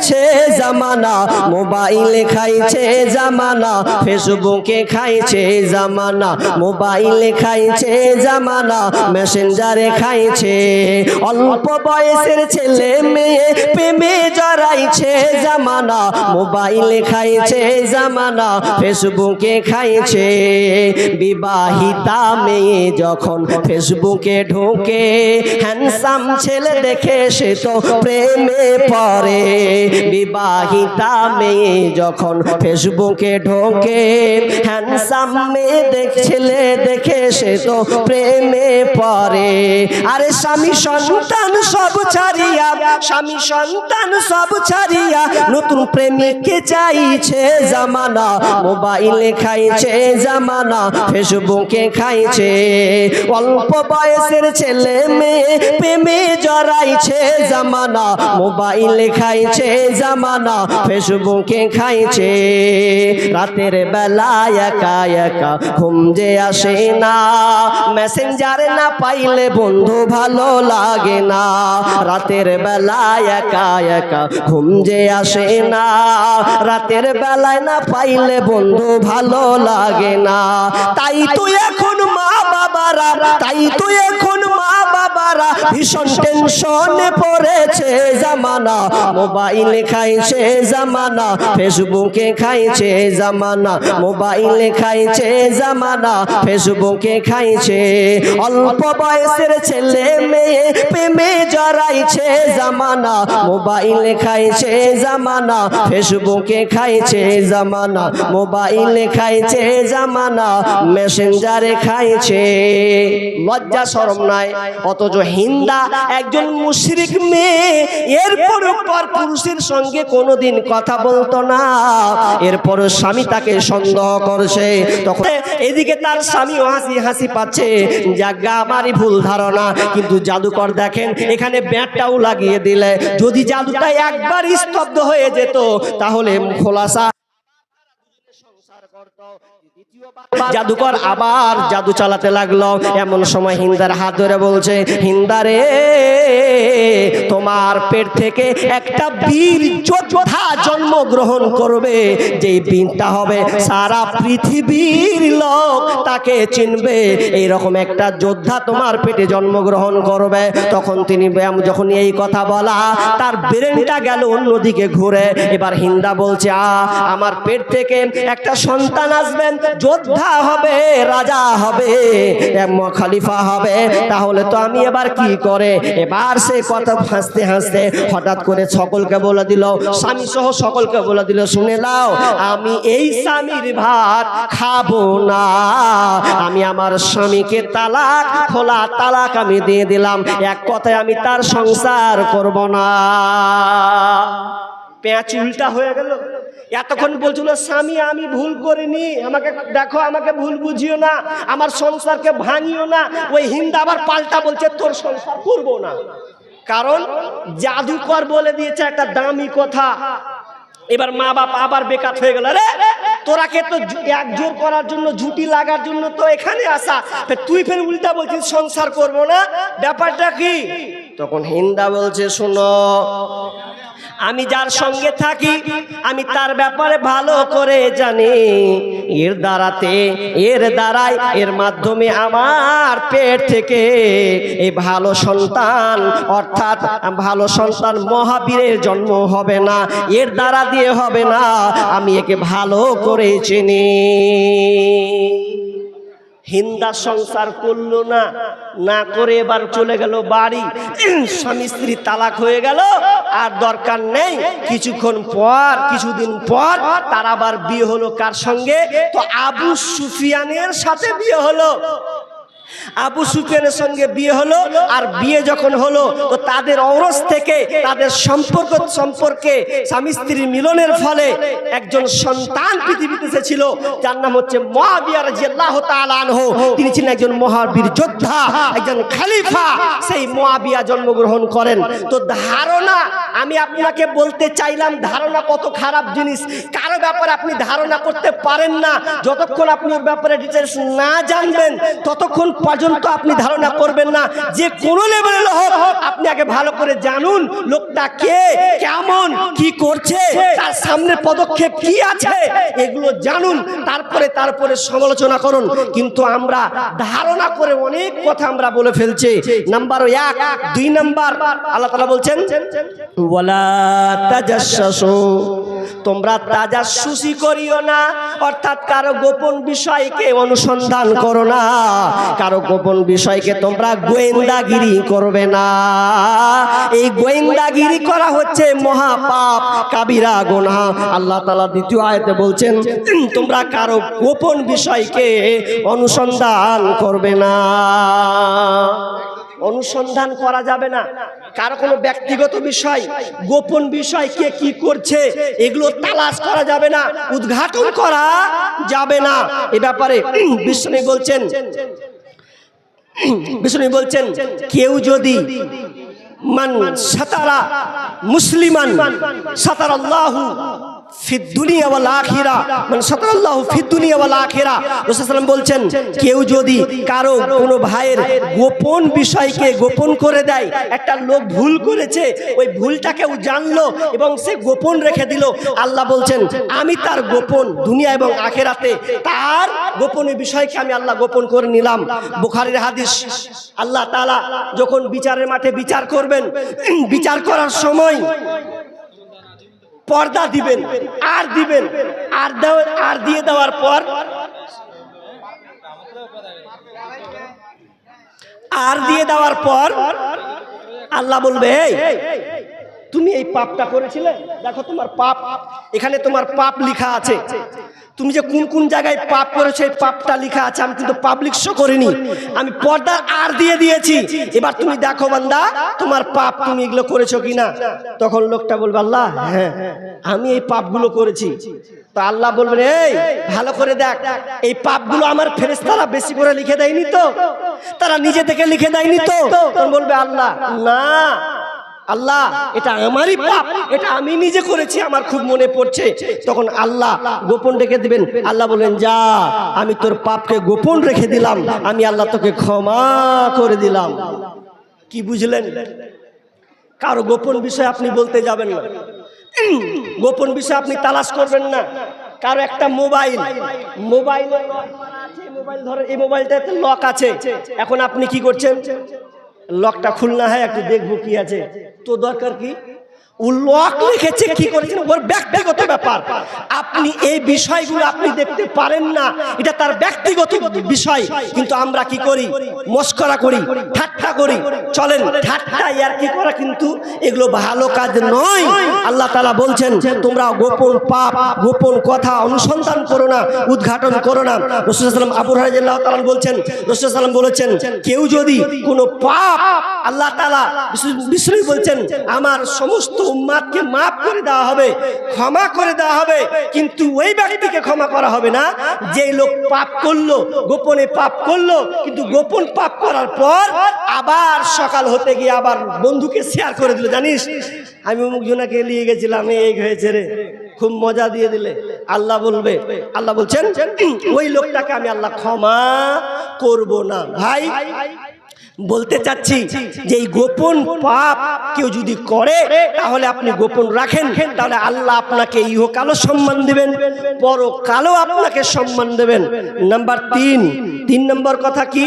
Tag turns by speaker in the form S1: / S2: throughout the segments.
S1: খাইছে জামানা, মোবাইলে খাইছে জামানা ফেসবুকে খাইছে জামানা, মোবাইলে খাইছে জামানা মেসেঞ্জারে খাইছে। অল্প বয়সের ছেলে মেয়ে প্রেমে জড়াইছে জামানা, মোবাইলে খাইছে জামানা ফেসবুকে খাইছে। বিবাহিতা মেয়ে যখন ফেসবুকে ঢোকে হ্যান্ডসাম ছেলে দেখে সে তো প্রেমে পড়ে। বিবাহিতা মেয়ে যখন ফেসবুকে ঢোকে হ্যান্ডসাম মেয়ে দেখ ছেলে দেখে সে তো প্রেমে পড়ে। আরে স্বামী সন্তান সব ছাড়িয়া, স্বামী সন্তান সব ছাড়িয়া নতুন প্রেমিককে চাইছে জামানা, মোবাইলে খাইছে জামানা, ফেসবুকে খাইছে। অল্প বয়সের ছেলে মেয়ে প্রেমে জড়াইছে জামানা, মোবাইলে খাইছে জামানা ফেসবুকে খাইছে। রাতের বেলা একা একা ঘুম যে আসে না। মেসেঞ্জারে না পাইলে বন্ধু ভালো লাগে না। রাতের বেলা একা একা ঘুম যে আসে না। রাতের বেলায় না পাইলে বন্ধু ভালো লাগে না। তাই তো এখন মা বাবারা তাই তো এখন মা বাবারা ভীষণ টেনশনে পড়েছে জামানা। মোবাইলে খাইছে জামানা, ফেসবুকে খাইছে জামানা। মোবাইলে খাইছে জামানা, ফেসবুকে খাইছে। অল্প বয়সের ছেলে প্রেমে জড়াইছে জামানা, মোবাইলে খাইছে জামানা, ফেসবুকে খাইছে জামানা, মোবাইলে খাইছে জামানা, মেসেঞ্জারে খাইছে। লজ্জা, শরম নাই, অথচ হিন্দা একজন মুশরিক মেয়ে, এরপর পর পুরুষের সঙ্গে কোনোদিন কথা বলতো না। এরপর স্বামী তাকে সন্দেহ করছে। তখন এদিকে তার স্বামী হাসি হাসি পাচ্ছে, জাগা, আমারই ভুল ধারণা, কিন্তু জাদুকর দেখেন এখানে ব্যাটটাও লাগিয়ে দিলে। যদি জাদুটা একবার স্তব্ধ হয়ে যেত তাহলে খোলাসা জাদুকর আবার জাদু চালাতে লাগল। এমন সময় হিন্দার হাত ধরে বলছে, হিন্দারে, তোমার পেট থেকে একটা বীর যোদ্ধা জন্মগ্রহণ করবে। যে বীরটা হবে সারা পৃথিবীর লোক তাকে চিনবে। এইরকম একটা যোদ্ধা তোমার পেটে জন্মগ্রহণ করবে। তখন তিনি যখন এই কথা বলা, তার ব্রেনটা গেল অন্যদিকে ঘুরে। এবার হিন্দা বলছে, আ, আমার পেট থেকে একটা সন্তান আসবেন যোদ্ধা হবে, রাজা হবে খালিফা হবে। তাহলে তো আমি এবার কি করে? এবার সে কথা হাসতে হাসতে হঠাৎ করে সকলকে বলে দিল স্বামী সহ সকলকে বলে দিল, শুনে নাও, আমি এই স্বামীর ভাত খাব না। আমি আমার স্বামীকে তালাক, খোলা তালাক আমি দিয়ে দিলাম। এক কথায় আমি তার সংসার করব না। পেঁচ উল্টা হয়ে গেল। এতক্ষণ বলছিল স্বামী আমি ভুল করিনি আমাকে দেখো আমাকে ভুল বুঝিও না আমার সংসারকে ভাঙিও না ওই হিন্দা আবার পাল্টা বলছে তোর সংসার করব না। কারণ জাদুকর বলে দিয়েছে একটা দামি কথা। এবার মা বাপ আবার বেকার হয়ে গেল রে তোরাকে তো একজোর করার জন্য ঝুটি লাগার জন্য তো এখানে আসা। তুই ফের উল্টা বলছিস সংসার করব না। ব্যাপারটা কি? তখন হিন্দা বলছে, শোনো, আমি যার সঙ্গে থাকি, আমি তার ব্যাপারে ভালো করে জানি। এর দ্বারাতে, এর দ্বারাই, এর মাধ্যমে আমার পেট থেকে এই ভালো সন্তান, অর্থাৎ ভালো সন্তান মহাবীরের জন্ম হবে না। এর দ্বারা দিয়ে হবে না, আমি একে ভালো করে চিনি। হিন্দা সংসার করল না না করে এবার চলে গেল বাড়ি। স্বামী স্ত্রী তালাক হয়ে গেল, আর দরকার নেই। কিছুক্ষণ পর, কিছুদিন পর তার আবার বিয়ে হলো কার সঙ্গে? তো আবু সুফিয়ানের সাথে বিয়ে হলো। আবু সুফিয়ানের সঙ্গে বিয়ে হলো, আর বিয়ে যখন হলো, তো তাদের অরস থেকে তাদের সম্পর্ক সম্পর্কে স্বামী স্ত্রীর মিলনের ফলে একজন সন্তান পৃথিবীতে এসেছিল, যার নাম হচ্ছে মহাবিয়া রাদিয়াল্লাহু তাআলা আনহু। তিনি ছিলেন একজন মহাবীর যোদ্ধা, একজন খলিফা। সেই মহাবিয়া জন্মগ্রহণ করেন। তো ধারণা, আমি আপনাকে বলতে চাইলাম, ধারণা কত খারাপ জিনিস। কারও ব্যাপারে আপনি ধারণা করতে পারেন না। যতক্ষণ আপনি ওর ব্যাপারে ডিটেলস না জানবেন, ততক্ষণ পর্যন্ত আপনি ধারণা করবেন না। যে কোন লেভেলের হোক আপনি আগে ভালো করে জানুন, লোকটা কে, কেমন, কি করছে সামনে পদক্ষেপ কি আছে? এগুলো জানুন। তারপরে তারপরে সমালোচনা করুন। কিন্তু আমরা ধারণা করে অনেক কথা আমরা বলে ফেলছি। নাম্বার এক দুই নাম্বার। আল্লাহ তালা বলছেন ওয়ালা তাজাসসু তোমরা তাজাসসুসি করিও না। অর্থাৎ কারও গোপন বিষয়কে অনুসন্ধান করো না। কারও গোপন বিষয়কে তোমরা গোয়েন্দাগিরি করবে না। এই গোয়েন্দাগিরি করা হচ্ছে মহাপাপ কাবিরা গোনা আল্লাহ তালা দ্বিতীয় আয়তে বলছেন তোমরা কারও গোপন বিষয়কে অনুসন্ধান করবে না। অনুসন্ধান করা যাবে না। কারও কোনো ব্যক্তিগত বিষয়, গোপন বিষয় কে কি করছে, এগুলো তালাশ করা যাবে না, উদ্ঘাটন করা যাবে না। এ ব্যাপারে বিষ্ণু বলছেন বিষ্ণু বলছেন, কেউ যদি মান সাতারা মুসলিমান মানে সাতারাল্লাহু বলছেন, কেউ যদি কারও কোনো ভাইয়ের গোপন বিষয়কে গোপন করে দেয়, একটা লোক ভুল করেছে, ওই ভুলটাকে ও জানলো এবং সে গোপন রেখে দিল, আল্লাহ বলছেন, আমি তার গোপন দুনিয়া এবং আখেরাতে তার গোপনীয় বিষয়কে আমি আল্লাহ গোপন করে নিলাম। বুখারীর হাদিস, আল্লাহ তালা যখন বিচারের মাঠে বিচার করবেন, বিচার করার সময় পর্দা দিবেন আর দিবেন আর দেওয়ার আর দিয়ে দেওয়ার পর আর দিয়ে দেওয়ার পর আল্লাহ বলবে "এই, তুমি এই পাপটা করেছিলে? দেখো তোমার পাপ, এখানে তোমার পাপ লিখা আছে। তুমি যে কোন কোন জায়গায় পাপ করেছ, এই পাপটা লিখা আছে। আমি কিন্তু পাবলিক শো করিনি। আমি পর্দা আর দিয়ে দিয়েছি। এবার তুমি দেখো বান্দা, তোমার পাপ তুমি এগুলো করেছ কিনা? তখন লোকটা বলবে, আল্লাহ হ্যাঁ আমি এই পাপগুলো করেছি। তো আল্লাহ বলবেন এই, ভালো করে দেখ। এই পাপগুলো আমার ফেরেশতারা বেশি করে লিখে দেয়নি তো? তারা নিজে থেকে লিখে দেয়নি তো? বলবে, আল্লাহ, না আল্লাহ, এটা আমারই পাপ। এটা আমি নিজে করেছি, আমার খুব মনে পড়ছে। তখন আল্লাহ গোপন রেখে দিবেন। আল্লাহ বলেন যা, আমি তোর পাপকে গোপন রেখে দিলাম। আমি আল্লাহ তোকে ক্ষমা করে দিলাম। কি বুঝলেন? কারও গোপন বিষয় আপনি বলতে যাবেন না। গোপন বিষয় আপনি তালাশ করবেন না। কারও একটা মোবাইল। মোবাইল মোবাইল ধরে, এই মোবাইলটাতে লক আছে। এখন আপনি কি করছেন? লকটা খুলনা হয় একটু দেখব কি আছে। তো দরকার কি? ও লক লিখেছে কি করেছেন ওর ব্যক্তিগত ব্যাপার। আপনি এই বিষয়গুলো আপনি দেখতে পারেন না। এটা তার ব্যক্তিগত বিষয়। কিন্তু আমরা কি করি? মস্করা করি, ঠাট্টা করি। চলেন, ঠাট্টা ইয়ার কি করা? কিন্তু এগুলো ভালো কাজ নয়। আল্লাহ তালা বলছেন, তোমরা গোপন পাপ, গোপন কথা অনুসন্ধান করো না, উদ্ঘাটন করো না। রসুলাম আবু রাজিল্লাহ তালান বলছেন রসুলাম বলেছেন, কেউ যদি কোনো পাপ আল্লাহ তালা বিষ্ণু বলছেন, আমার সমস্ত উম্মাদকে মাফ করে দেওয়া হবে, ক্ষমা করে দেওয়া হবে, কিন্তু ওই ব্যক্তিকে ক্ষমা করা হবে না। যে লোক পাপ করল, গোপনে পাপ করল, কিন্তু গোপন পাপ করার পর আবার সকাল হতে গিয়ে আবার বন্ধুকে শেয়ার করে দিল, জানিস? আমি অমুক জনাকে নিয়ে গেছিলাম এই হয়েছে রে। খুব মজা দিয়ে দিলে। আল্লাহ বলবে, আল্লাহ বলছেন ওই লোকটাকে আমি আল্লাহ ক্ষমা করব না। ভাই বলতে চাচ্ছি যে এই গোপন পাপ কেউ যদি করে তাহলে আপনি গোপন রাখেন তাহলে আল্লাহ আপনাকে ইহকালও সম্মান দেবেন পরকালও আপনাকে সম্মান দেবেন নাম্বার তিন তিন নম্বর কথা কি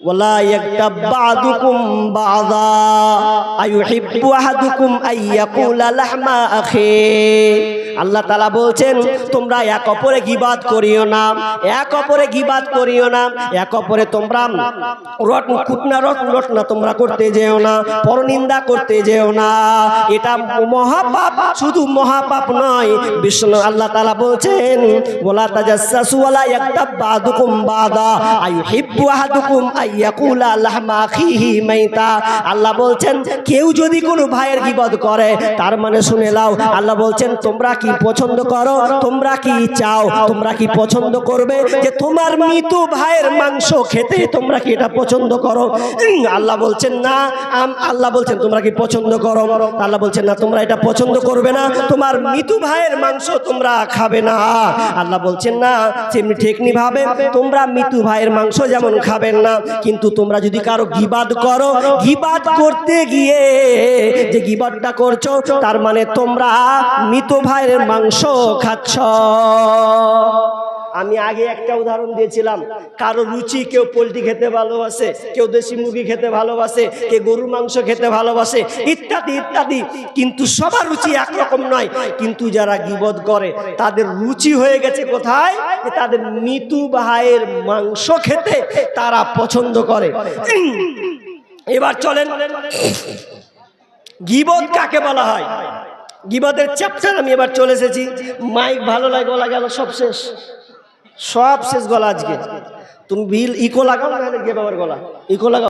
S1: ولا يغتب بعضكم بعضا أيحب أحدكم أن يقول لحم أخيه আল্লাহ তালা বলছেন, তোমরা এক অপরে গিবাদ করিও না, এক অপরে গিবাদ করিও না, এক অপরে তোমরা রট, কুটনা রট রটনা তোমরা করতে যেও না, পরনিন্দা করতে যেও না। এটা মহাপাপ, শুধু মহাপাপ নয়, বিষ্ণু আল্লাহ তালা বলছেন ওলা তাজাসসু ওয়ালা ইয়াগতাব বাদুকুম বাদা, আইয়ুহিব্বু আহাদুকুম আইয়াকুলা লাহমা আখিহি মাইতা। আল্লাহ বলছেন, কেউ যদি কোনো ভাইয়ের গিবদ করে, তার মানে শুনে লাও আল্লাহ বলছেন, তোমরা কি কি পছন্দ করো, তোমরা কি চাও? তোমরা কি পছন্দ করবে? যে তোমার মৃত ভাইয়ের মাংস খেতে তোমরা কি এটা পছন্দ করো? আল্লাহ বলছেন, না আল্লাহ বলছেন, তোমরা কি পছন্দ করো? আল্লাহ বলছেন, না, তোমরা এটা পছন্দ করবে না। তোমার মৃত ভাইয়ের মাংস তোমরা খাবে না। আল্লাহ বলছেন, না, তেমনি ঠেকনি ভাবে। তোমরা মৃত্যু ভাইয়ের মাংস যেমন খাবেন না, কিন্তু তোমরা যদি কারও গিবাদ করো, গিবাদ করতে গিয়ে যে গিবাদটা করছ, তার মানে তোমরা মৃত ভাইয়ের মাংস খাচ্ছ। আমি আগে একটা উদাহরণ দিয়েছিলাম। কারও রুচি কেউ পোলট্রি খেতে ভালোবাসে কেউ দেশি মুরগি খেতে ভালোবাসে কে গরুর মাংস খেতে ভালোবাসে ইত্যাদি ইত্যাদি। কিন্তু সবার রুচি একরকম নয়। কিন্তু যারা গিবদ করে তাদের রুচি হয়ে গেছে কোথায়? তাদের মৃত্যু ভাইয়ের মাংস খেতে তারা পছন্দ করে। এবার চলেন। গিবদ কাকে বলা হয়? গিবদের চ্যাপ্টার আমি এবার চলে এসেছি। মাইক ভালো লাগে, গলা গেল, সব শেষ। সব শেষ গলা আজকে। তুমি বিল, ইকো লাগাও না, গিয়ে বাবার গলা। ইকো লাগাও।